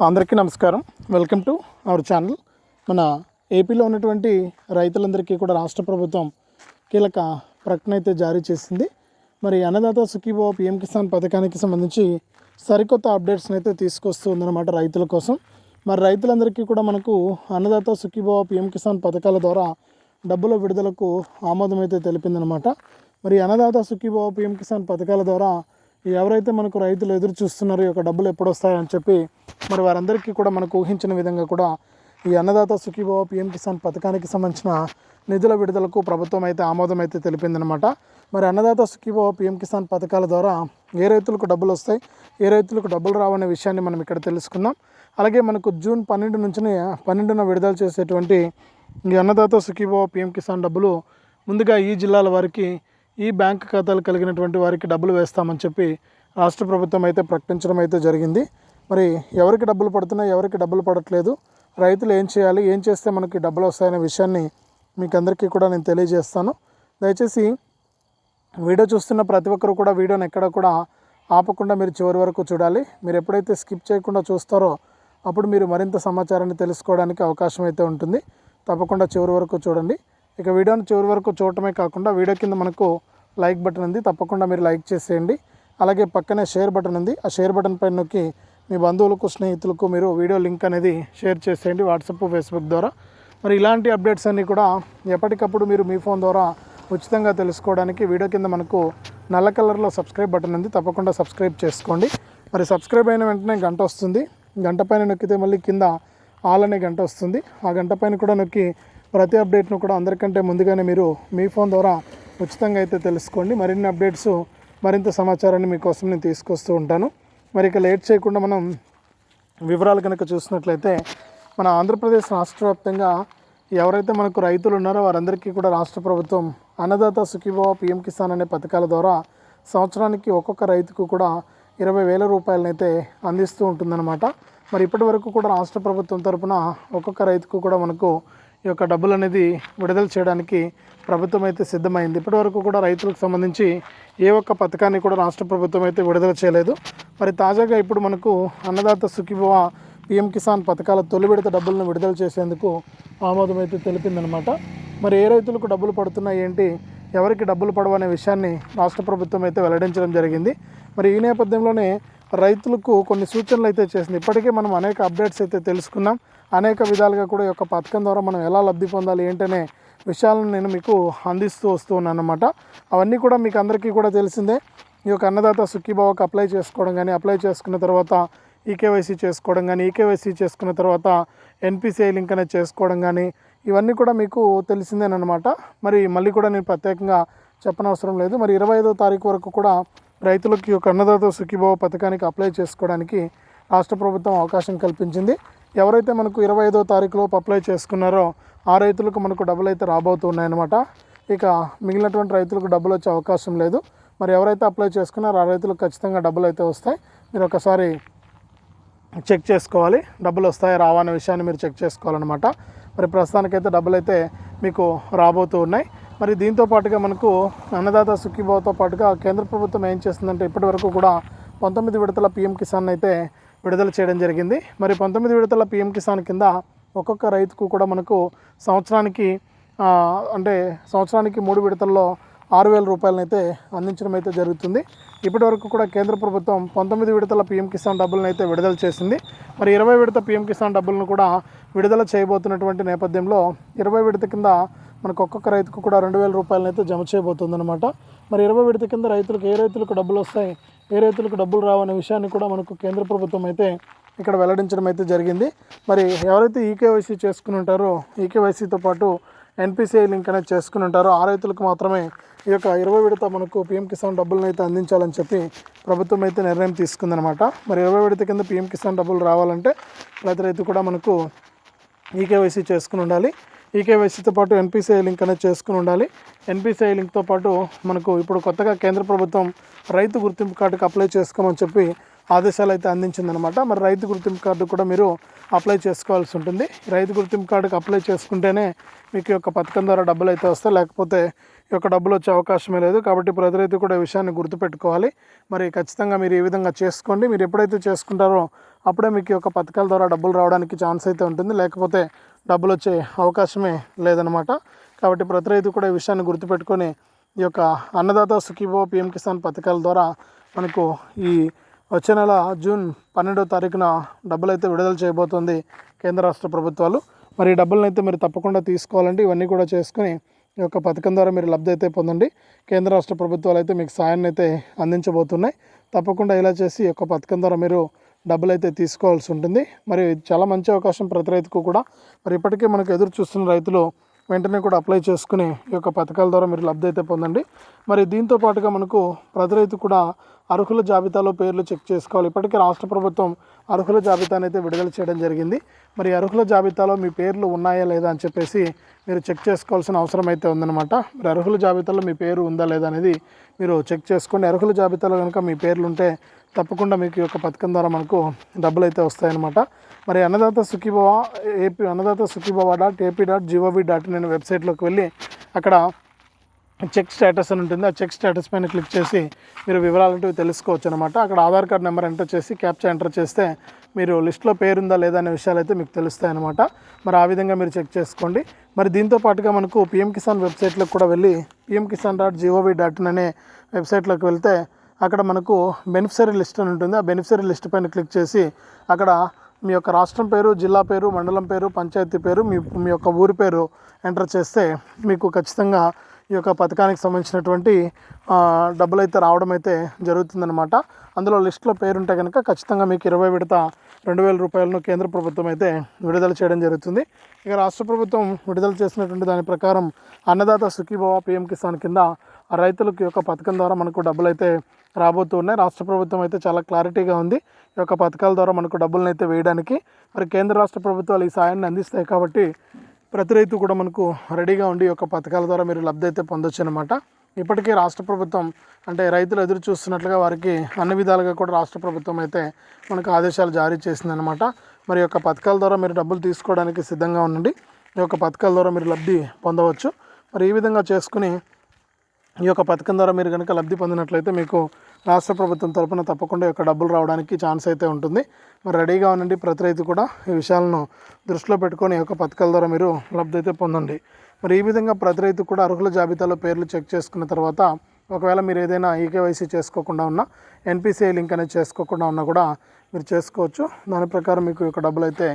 అందరికీ నమస్కారం. Welcome to our channel మన ఏపీలో ఉన్నటువంటి రైతులందరికీ కూడా రాష్ట్ర ప్రభుత్వం కీలక ప్రకటన అయితే జారీ చేసింది. మరి అన్నదాత సుఖీభావ పిఎం కిసాన్ పథకానికి సంబంధించి సరికొత్త అప్డేట్స్ని అయితే తీసుకొస్తుందన్నమాట రైతుల కోసం. మరి రైతులందరికీ కూడా మనకు అన్నదాత సుఖీభావ పిఎం కిసాన్ పథకాల ద్వారా డబ్బుల విడుదలకు ఆమోదం అయితే తెలిపిందనమాట మరి అన్నదాత సుఖీభావ పిఎం కిసాన్ పథకాల ద్వారా ఎవరైతే మనకు రైతులు ఎదురు చూస్తున్నారో ఈ యొక్క డబ్బులు ఎప్పుడు వస్తాయని చెప్పి మరి వారందరికీ కూడా మనకు ఊహించిన విధంగా కూడా ఈ అన్నదాత సుఖీభావ పిఎం కిసాన్ పథకానికి సంబంధించిన నిధుల విడుదలకు ప్రభుత్వం అయితే ఆమోదం అయితే తెలిపిందనమాట మరి అన్నదాత సుఖీభావ పిఎం కిసాన్ పథకాల ద్వారా ఏ రైతులకు డబ్బులు వస్తాయి ఏ రైతులకు డబ్బులు రావనే విషయాన్ని మనం ఇక్కడ తెలుసుకుందాం. అలాగే మనకు జూన్ పన్నెండు నుంచి పన్నెండున విడుదల చేసేటువంటి ఈ అన్నదాత సుఖీభావ పిఎం కిసాన్ డబ్బులు ముందుగా ఈ జిల్లాల వారికి ఈ బ్యాంక్ ఖాతాలు కలిగినటువంటి వారికి డబ్బులు వేస్తామని చెప్పి రాష్ట్ర ప్రభుత్వం అయితే ప్రకటించడం అయితే జరిగింది. మరి ఎవరికి డబ్బులు పడుతున్నాయి ఎవరికి డబ్బులు పడట్లేదు రైతులు ఏం చేయాలి ఏం చేస్తే మనకి డబ్బులు వస్తాయనే విషయాన్ని మీకు అందరికీ కూడా నేను తెలియజేస్తాను. దయచేసి వీడియో చూస్తున్న ప్రతి ఒక్కరు కూడా వీడియోని ఎక్కడ కూడా ఆపకుండా మీరు చివరి వరకు చూడాలి. మీరు ఎప్పుడైతే స్కిప్ చేయకుండా చూస్తారో అప్పుడు మీరు మరింత సమాచారాన్ని తెలుసుకోవడానికి అవకాశం అయితే ఉంటుంది. తప్పకుండా చివరి వరకు చూడండి. ఇక వీడియోని చివరి వరకు చూడటమే కాకుండా వీడియో కింద మనకు లైక్ బటన్ ఉంది. తప్పకుండా మీరు లైక్ చేసేయండి. అలాగే పక్కనే షేర్ బటన్ ఉంది. ఆ షేర్ బటన్ పైన నొక్కి మీ బంధువులకు స్నేహితులకు మీరు వీడియో లింక్ అనేది షేర్ చేసేయండి వాట్సాప్ ఫేస్బుక్ ద్వారా. మరి ఇలాంటి అప్డేట్స్ అన్నీ కూడా ఎప్పటికప్పుడు మీరు మీ ఫోన్ ద్వారా ఉచితంగా తెలుసుకోవడానికి వీడియో కింద మనకు నల్ల కలర్లో సబ్స్క్రైబ్ బటన్ ఉంది. తప్పకుండా సబ్స్క్రైబ్ చేసుకోండి. మరి సబ్స్క్రైబ్ అయిన వెంటనే గంట వస్తుంది. గంట పైన నొక్కితే మళ్ళీ కింద ఆల్ అనే గంట వస్తుంది. ఆ గంట పైన కూడా నొక్కి ప్రతి అప్డేట్ను కూడా అందరికంటే ముందుగానే మీరు మీ ఫోన్ ద్వారా ఉచితంగా అయితే తెలుసుకోండి. మరిన్ని అప్డేట్స్ మరింత సమాచారాన్ని మీకోసం నేను తీసుకొస్తూ ఉంటాను. మరి ఇక లేట్ చేయకుండా మనం వివరాలు కనుక చూసినట్లయితే మన ఆంధ్రప్రదేశ్ రాష్ట్ర వ్యాప్తంగా ఎవరైతే మనకు రైతులు ఉన్నారో వారందరికీ కూడా రాష్ట్ర ప్రభుత్వం అన్నదాత సుఖీభావ పిఎం కిసాన్ అనే పథకాల ద్వారా సంవత్సరానికి ఒక్కొక్క రైతుకు కూడా ఇరవై వేల రూపాయలనైతే అందిస్తూ ఉంటుందన్నమాట. మరి ఇప్పటి వరకు కూడా రాష్ట్ర ప్రభుత్వం తరపున ఒక్కొక్క రైతుకు కూడా మనకు ఈ యొక్క డబ్బులు అనేది విడుదల చేయడానికి ప్రభుత్వం అయితే సిద్ధమైంది. ఇప్పటివరకు కూడా రైతులకు సంబంధించి ఏ ఒక్క పథకాన్ని కూడా రాష్ట్ర ప్రభుత్వం అయితే విడుదల చేయలేదు. మరి తాజాగా ఇప్పుడు మనకు అన్నదాత సుఖీభవ పిఎం కిసాన్ పథకాల తొలి విడత డబ్బులను విడుదల చేసేందుకు ఆమోదం అయితే తెలిపిందనమాట మరి ఏ రైతులకు డబ్బులు పడుతున్నాయి ఏంటి ఎవరికి డబ్బులు పడవనే విషయాన్ని రాష్ట్ర ప్రభుత్వం అయితే వెల్లడించడం జరిగింది. మరి ఈ నేపథ్యంలోనే రైతులకు కొన్ని సూచనలు అయితే చేసింది. ఇప్పటికే మనం అనేక అప్డేట్స్ అయితే తెలుసుకున్నాం. అనేక విధాలుగా కూడా ఈ యొక్క పథకం ద్వారా మనం ఎలా లబ్ధి పొందాలి ఏంటనే విషయాలను నేను మీకు అందిస్తూ వస్తూ ఉన్నాను అనమాట అవన్నీ కూడా మీకు అందరికీ కూడా తెలిసిందే. ఈ యొక్క అన్నదాత సుఖీభావకు అప్లై చేసుకోవడం కానీ అప్లై చేసుకున్న తర్వాత ఈకేవైసీ చేసుకోవడం కానీ ఈకేవైసీ చేసుకున్న తర్వాత ఎన్పిసిఐ లింక్ అనేది చేసుకోవడం కానీ ఇవన్నీ కూడా మీకు తెలిసిందేనమాట మరి మళ్ళీ కూడా నేను ప్రత్యేకంగా చెప్పనవసరం లేదు. మరి ఇరవై ఐదో తారీఖు వరకు కూడా రైతులకు ఈ యొక్క అన్నదాత సుఖీభావ పథకానికి అప్లై చేసుకోవడానికి రాష్ట్ర ప్రభుత్వం అవకాశం కల్పించింది. ఎవరైతే మనకు ఇరవై ఐదో తారీఖులోపు అప్లై చేసుకున్నారో ఆ రైతులకు మనకు డబ్బులు అయితే రాబోతున్నాయన్నమాట ఇక మిగిలినటువంటి రైతులకు డబ్బులు వచ్చే అవకాశం లేదు. మరి ఎవరైతే అప్లై చేసుకున్నారో ఆ రైతులకు ఖచ్చితంగా డబ్బులు అయితే వస్తాయి. మీరు ఒకసారి చెక్ చేసుకోవాలి. డబ్బులు వస్తాయి రావా అనే విషయాన్ని మీరు చెక్ చేసుకోవాలన్నమాట. మరి ప్రస్తుతానికైతే డబ్బులు అయితే మీకు రాబోతూ ఉన్నాయి. మరి దీంతో పాటుగా మనకు అన్నదాత సుఖీభావతో పాటుగా కేంద్ర ప్రభుత్వం ఏం చేస్తుందంటే ఇప్పటి వరకు కూడా పంతొమ్మిది విడతల పిఎం కిసాన్ అయితే విడుదల చేయడం జరిగింది. మరి పంతొమ్మిది విడతల పిఎం కిసాన్ కింద ఒక్కొక్క రైతుకు కూడా మనకు సంవత్సరానికి అంటే సంవత్సరానికి మూడు విడతల్లో ఆరు వేల రూపాయలనైతే అందించడం అయితే జరుగుతుంది. ఇప్పటి వరకు కూడా కేంద్ర ప్రభుత్వం పంతొమ్మిది విడతల పీఎం కిసాన్ డబ్బులను అయితే విడుదల చేసింది. మరి ఇరవై విడత పీఎం కిసాన్ డబ్బులను కూడా విడుదల చేయబోతున్నటువంటి నేపథ్యంలో ఇరవై విడత కింద మనకు ఒక్కొక్క రైతుకు కూడా రెండు వేల రూపాయలను అయితే జమ చేయబోతుంది అనమాట మరి ఇరవై విడత కింద రైతులకు ఏ రైతులకు డబ్బులు వస్తాయి? ఏ రైతులకు డబ్బులు రావనే విషయాన్ని కూడా మనకు కేంద్ర ప్రభుత్వం అయితే ఇక్కడ వెల్లడించడం అయితే జరిగింది. మరి ఎవరైతే ఈకేవైసీ చేసుకుని ఉంటారో ఈకేవైసీతో పాటు ఎన్పిసిఐ లింక్ అనేది చేసుకుని ఉంటారో ఆ రైతులకు మాత్రమే ఈ యొక్క ఇరవై విడత మనకు పిఎం కిసాన్ డబ్బులను అయితే అందించాలని చెప్పి ప్రభుత్వం అయితే నిర్ణయం తీసుకుందనమాట మరి ఇరవై విడత కింద పిఎం కిసాన్ డబ్బులు రావాలంటే ప్రతి రైతు కూడా మనకు ఈకేవైసీ చేసుకుని ఉండాలి. ఈకేవైసీతో పాటు ఎన్పిసిఐ లింక్ అనేది చేసుకుని ఉండాలి. ఎన్పిసిఐ లింక్తో పాటు మనకు ఇప్పుడు కొత్తగా కేంద్ర ప్రభుత్వం రైతు గుర్తింపు కార్డుకి అప్లై చేసుకోమని చెప్పి ఆదేశాలు అయితే అందించిందనమాట. మరి రైతు గుర్తింపు కార్డు కూడా మీరు అప్లై చేసుకోవాల్సి ఉంటుంది. రైతు గుర్తింపు కార్డుకి అప్లై చేసుకుంటేనే మీకు ఈ యొక్క పథకం ద్వారా డబ్బులు అయితే వస్తాయి. లేకపోతే ఈ యొక్క డబ్బులు వచ్చే అవకాశమే లేదు. కాబట్టి ప్రతి రైతు కూడా ఈ విషయాన్ని గుర్తుపెట్టుకోవాలి. మరి ఖచ్చితంగా మీరు ఈ విధంగా చేసుకోండి. మీరు ఎప్పుడైతే చేసుకుంటారో అప్పుడే మీకు ఈ యొక్క పథకాల ద్వారా డబ్బులు రావడానికి ఛాన్స్ అయితే ఉంటుంది. లేకపోతే డబ్బులు వచ్చే అవకాశమే లేదనమాట. కాబట్టి ప్రతి రైతు కూడా ఈ విషయాన్ని గుర్తుపెట్టుకొని ఈ యొక్క అన్నదాత సుఖీభో పిఎం కిసాన్ పథకాల ద్వారా మనకు ఈ వచ్చే నెల జూన్ పన్నెండో తారీఖున డబ్బులు అయితే విడుదల చేయబోతోంది కేంద్ర రాష్ట్ర ప్రభుత్వాలు. మరి ఈ డబ్బులను అయితే మీరు తప్పకుండా తీసుకోవాలంటే ఇవన్నీ కూడా చేసుకుని ఈ యొక్క పథకం ద్వారా మీరు లబ్ధి అయితే పొందండి. కేంద్ర రాష్ట్ర ప్రభుత్వాలు అయితే మీకు సాయాన్ని అయితే అందించబోతున్నాయి. తప్పకుండా ఇలా చేసి ఈ యొక్క పథకం ద్వారా మీరు డబ్బులు అయితే తీసుకోవాల్సి ఉంటుంది. మరి చాలా మంచి అవకాశం ప్రతి రైతుకు కూడా. మరి ఇప్పటికే మనకు ఎదురు చూస్తున్న రైతులు వెంటనే కూడా అప్లై చేసుకుని ఈ యొక్క పథకాల ద్వారా మీరు లబ్ధి అయితే పొందండి. మరి దీంతో పాటుగా మనకు ప్రతి రైతు కూడా అర్హుల జాబితాలో పేర్లు చెక్ చేసుకోవాలి. ఇప్పటికే రాష్ట్ర ప్రభుత్వం అర్హుల జాబితాను అయితే విడుదల చేయడం జరిగింది. మరి అర్హుల జాబితాలో మీ పేర్లు ఉన్నాయా లేదా అని చెప్పేసి మీరు చెక్ చేసుకోవాల్సిన అవసరం అయితే ఉందన్నమాట. మరి అర్హుల జాబితాలో మీ పేరు ఉందా లేదా అనేది మీరు చెక్ చేసుకోండి. అర్హుల జాబితాలో కనుక మీ పేర్లు ఉంటే తప్పకుండా మీకు ఈ యొక్క పథకం ద్వారా మనకు డబ్బులు అయితే వస్తాయన్నమాట. మరి Annadata Sukhibhava AP Annadata Sukhibhava dot AP dot GOV dot in అనే వెబ్సైట్లోకి వెళ్ళి అక్కడ చెక్ స్టేటస్ అని ఉంటుంది. ఆ చెక్ స్టేటస్ పైన క్లిక్ చేసి మీరు వివరాలంటూ తెలుసుకోవచ్చు అనమాట అక్కడ ఆధార్ కార్డ్ నెంబర్ ఎంటర్ చేసి క్యాప్చా ఎంటర్ చేస్తే మీరు లిస్ట్లో పేరుందా లేదా అనే విషయాలు అయితే మీకు తెలుస్తాయి అనమాట మరి ఆ విధంగా మీరు చెక్ చేసుకోండి. మరి దీంతో పాటుగా మనకు పిఎం కిసాన్ వెబ్సైట్లోకి కూడా వెళ్ళి PM Kisan dot GOV dot in అనే వెబ్సైట్లోకి వెళ్తే అక్కడ మనకు బెనిఫిషరీ లిస్ట్ అని ఉంటుంది. ఆ బెనిఫిషరీ లిస్ట్ పైన క్లిక్ చేసి అక్కడ మీ యొక్క రాష్ట్రం పేరు జిల్లా పేరు మండలం పేరు పంచాయతీ పేరు మీ మీ యొక్క ఊరి పేరు ఎంటర్ చేస్తే మీకు ఖచ్చితంగా ఈ యొక్క పథకానికి సంబంధించినటువంటి డబ్బులు అయితే రావడం అయితే జరుగుతుందన్నమాట. అందులో లిస్ట్లో పేరు ఉంటే కనుక ఖచ్చితంగా మీకు ఇరవై విడత రెండు వేల రూపాయలను కేంద్ర ప్రభుత్వం అయితే విడుదల చేయడం జరుగుతుంది. ఇక రాష్ట్ర ప్రభుత్వం విడుదల చేసినటువంటి దాని ప్రకారం అన్నదాత సుఖీభవ పిఎం కిసాన్ కింద రైతులకు యొక్క పథకం ద్వారా మనకు డబ్బులు అయితే రాబోతూ ఉన్నాయి. రాష్ట్ర ప్రభుత్వం అయితే చాలా క్లారిటీగా ఉంది. ఈ యొక్క పథకాల ద్వారా మనకు డబ్బులను అయితే వేయడానికి. మరి కేంద్ర రాష్ట్ర ప్రభుత్వాలు ఈ సాయాన్ని అందిస్తాయి కాబట్టి ప్రతి రైతు కూడా మనకు రెడీగా ఉండి ఈ యొక్క పథకాల ద్వారా మీరు లబ్ధి అయితే పొందొచ్చు అనమాట ఇప్పటికే రాష్ట్ర ప్రభుత్వం అంటే రైతులు ఎదురు చూస్తున్నట్లుగా వారికి అన్ని విధాలుగా కూడా రాష్ట్ర ప్రభుత్వం అయితే మనకు ఆదేశాలు జారీ చేసిందనమాట. మరి యొక్క పథకాల ద్వారా మీరు డబ్బులు తీసుకోవడానికి సిద్ధంగా ఉండండి. ఈ యొక్క పథకాల ద్వారా మీరు లబ్ధి పొందవచ్చు. మరి ఈ విధంగా చేసుకుని ఈ యొక్క పథకం ద్వారా మీరు కనుక లబ్ధి పొందినట్లయితే మీకు రాష్ట్ర ప్రభుత్వం తరపున తప్పకుండా యొక్క డబ్బులు రావడానికి ఛాన్స్ అయితే ఉంటుంది. మరి రెడీగా ఉండండి. ప్రతి రైతు కూడా ఈ విషయాలను దృష్టిలో పెట్టుకొని ఈ యొక్క పథకాల ద్వారా మీరు లబ్ధి అయితే పొందండి. మరి ఈ విధంగా ప్రతి రైతు కూడా అర్హుల జాబితాలో పేర్లు చెక్ చేసుకున్న తర్వాత ఒకవేళ మీరు ఏదైనా ఈకేవైసీ చేసుకోకుండా ఉన్నా ఎన్పిసిఐ లింక్ అనేది చేసుకోకుండా ఉన్నా కూడా మీరు చేసుకోవచ్చు. దాని ప్రకారం మీకు యొక్క డబ్బులు అయితే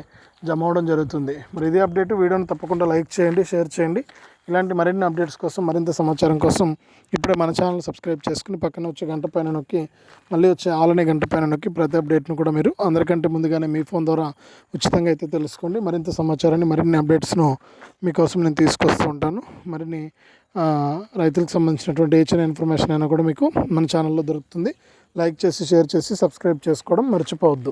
జమ అవడం జరుగుతుంది. మరి ఇదే అప్డేట్. వీడియోని తప్పకుండా లైక్ చేయండి షేర్ చేయండి. ఇలాంటి మరిన్ని అప్డేట్స్ కోసం మరింత సమాచారం కోసం ఇప్పుడే మన ఛానల్ సబ్స్క్రైబ్ చేసుకుని పక్కన వచ్చే గంట పైన నొక్కి మళ్ళీ వచ్చే ఆలనే గంట పైన నొక్కి ప్రతి అప్డేట్ను కూడా మీరు అందరికంటే ముందుగానే మీ ఫోన్ ద్వారా ఉచితంగా అయితే తెలుసుకోండి. మరింత సమాచారాన్ని మరిన్ని అప్డేట్స్ను మీకోసం నేను తీసుకొస్తూ ఉంటాను. మరిన్ని రైతులకు సంబంధించినటువంటి ఏ చిన్న ఇన్ఫర్మేషన్ అయినా కూడా మీకు మన ఛానల్లో దొరుకుతుంది. లైక్ చేసి షేర్ చేసి సబ్స్క్రైబ్ చేసుకోవడం మర్చిపోవద్దు.